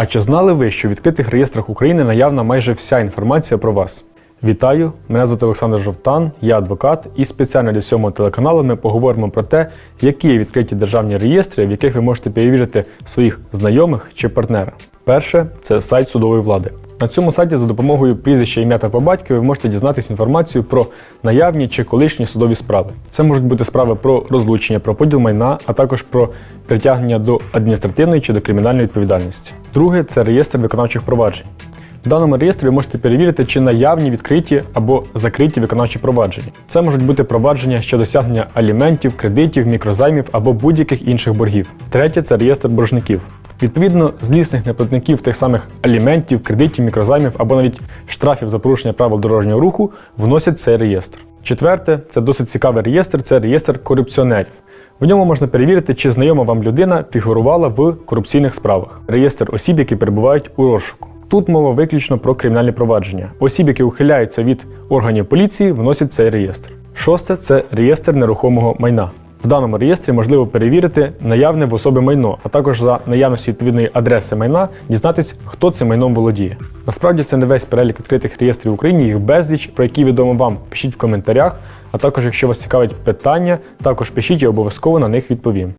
А чи знали ви, що в відкритих реєстрах України наявна майже вся інформація про вас? Вітаю! Мене звати Олександр Жовтан, я адвокат, і спеціально для сьомого телеканалу ми поговоримо про те, які є відкриті державні реєстри, в яких ви можете перевірити своїх знайомих чи партнера. Перше це сайт судової влади. На цьому сайті за допомогою прізвища ім'я та по батькові ви можете дізнатися інформацію про наявні чи колишні судові справи. Це можуть бути справи про розлучення, про поділ майна, а також про притягнення до адміністративної чи до кримінальної відповідальності. Друге це реєстр виконавчих проваджень. В даному реєстрі ви можете перевірити, чи наявні відкриті або закриті виконавчі провадження. Це можуть бути провадження щодо досягнення аліментів, кредитів, мікрозаймів або будь-яких інших боргів. Третє це реєстр боржників. Відповідно, злісних неплатників тих самих аліментів, кредитів, мікрозаймів або навіть штрафів за порушення правил дорожнього руху вносять цей реєстр. Четверте це досить цікавий реєстр, це реєстр корупціонерів. В ньому можна перевірити, чи знайома вам людина фігурувала в корупційних справах. Реєстр осіб, які перебувають у розшуку. Тут мова виключно про кримінальні провадження. Осіб, які ухиляються від органів поліції, вносять цей реєстр. Шосте це реєстр нерухомого майна. Даному реєстрі можливо перевірити наявне в особи майно, а також за наявності відповідної адреси майна дізнатись, хто цим майном володіє. Насправді це не весь перелік відкритих реєстрів в Україні, їх безліч, про які відомо вам. Пишіть в коментарях. А також, якщо вас цікавить питання, також пишіть, я обов'язково на них відповім.